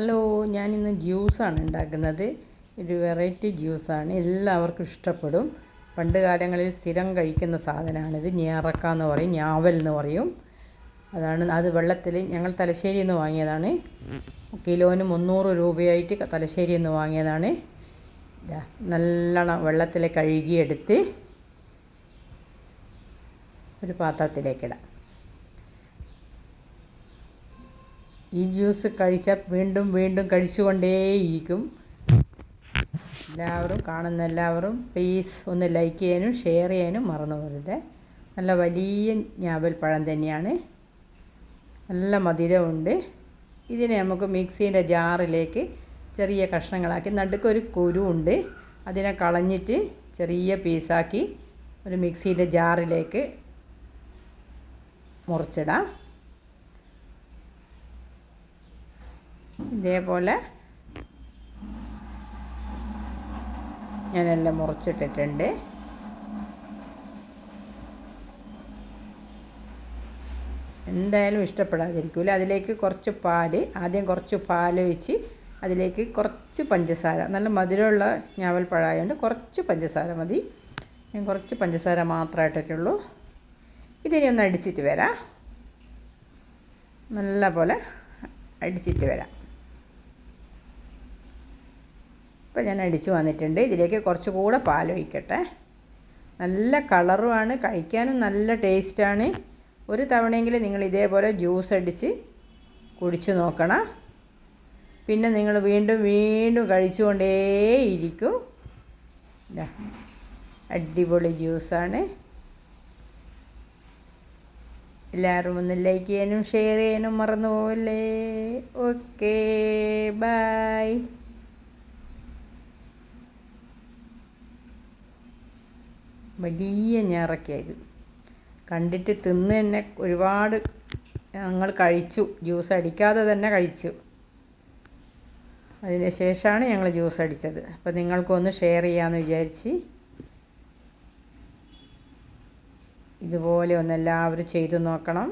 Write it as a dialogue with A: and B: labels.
A: Hello ഞാനിന്ന് ജ്യൂസാണ് ഉണ്ടാക്കുന്നത്. ഒരു വെറൈറ്റി ജ്യൂസാണ്. എല്ലാവർക്കും ഇഷ്ടപ്പെടും. പണ്ട് കാലങ്ങളിൽ സ്ഥിരം കഴിക്കുന്ന സാധനമാണിത്. ഞാറക്ക എന്ന് പറയും ഞാവൽ എന്ന് പറയും. അതാണ് അത് വെള്ളത്തിൽ ഞങ്ങൾ തലശ്ശേരിയിൽ നിന്ന് വാങ്ങിയതാണ്. കിലോന് മുന്നൂറ് രൂപയായിട്ട് തലശ്ശേരിയിൽ നിന്ന് വാങ്ങിയതാണ്. നല്ലോണം വെള്ളത്തിൽ കഴുകിയെടുത്ത് ഒരു പാത്രത്തിലേക്കിടാം ഈ ജ്യൂസ് കഴിച്ചാൽ വീണ്ടും വീണ്ടും കഴിച്ചുകൊണ്ടേയിരിക്കും. എല്ലാവരും കാണുന്ന എല്ലാവരും പ്ലീസ് ഒന്ന് ലൈക്ക് ചെയ്യാനും ഷെയർ ചെയ്യാനും മറന്നു പോകരുത്. നല്ല വലിയ ഞാവൽ പഴം തന്നെയാണ്. നല്ല മധുരമുണ്ട്. ഇതിനെ നമുക്ക് മിക്സീന്റെ ജാറിലേക്ക് ചെറിയ കഷ്ണങ്ങളാക്കി നടുക്കൊരു കുരുണ്ട് അതിനെ കളഞ്ഞിട്ട് ചെറിയ പീസാക്കി ഒരു മിക്സീന്റെ ജാറിലേക്ക് മുറിച്ചിടാം. ഇതേപോലെ ഞാനെല്ലാം മുറിച്ചിട്ടിട്ടുണ്ട്. എന്തായാലും ഇഷ്ടപ്പെടാതിരിക്കില്ല അതിലേക്ക് കുറച്ച് പാൽ ആദ്യം കുറച്ച് പാൽ ഒഴിച്ച് അതിലേക്ക് കുറച്ച് പഞ്ചസാര നല്ല മധുരമുള്ള ഞാവൽ പഴമായതുകൊണ്ട് കുറച്ച് പഞ്ചസാര മതി. ഞാൻ കുറച്ച് പഞ്ചസാര മാത്രമേ ഇട്ടിട്ടുള്ളൂ. ഇതിനെ ഒന്ന് അടിച്ചിട്ട് വരാം. നല്ല പോലെ അടിച്ചിട്ട് വരാം. ഇപ്പോൾ ഞാൻ അടിച്ചു വന്നിട്ടുണ്ട്. ഇതിലേക്ക് കുറച്ച് കൂടെ പാലൊഴിക്കട്ടെ. നല്ല കളറുമാണ്. കഴിക്കാനും നല്ല ടേസ്റ്റാണ്. ഒരു തവണയെങ്കിലും നിങ്ങൾ ഇതേപോലെ ജ്യൂസ് അടിച്ച് കുടിച്ചു നോക്കണം. പിന്നെ നിങ്ങൾ വീണ്ടും വീണ്ടും കഴിച്ചുകൊണ്ടേയിരിക്കും അടിപൊളി ജ്യൂസാണ്. എല്ലാവരും ഒന്ന് ലൈക്ക് ചെയ്യാനും ഷെയർ ചെയ്യാനും മറന്നു പോകല്ലേ ഓക്കേ ബൈ. വലിയ ഞാറക്കയത് കണ്ടിട്ട് തിന്ന് തന്നെ ഒരുപാട് ഞങ്ങൾ കഴിച്ചു. ജ്യൂസ് അടിക്കാതെ തന്നെ കഴിച്ചു. അതിന് ശേഷമാണ് ഞങ്ങൾ ജ്യൂസ് അടിച്ചത്. അപ്പോൾ നിങ്ങൾക്കൊന്ന് ഷെയർ ചെയ്യാമെന്ന് വിചാരിച്ച് ഇതുപോലെ ഒന്ന് എല്ലാവരും ചെയ്തു നോക്കണം.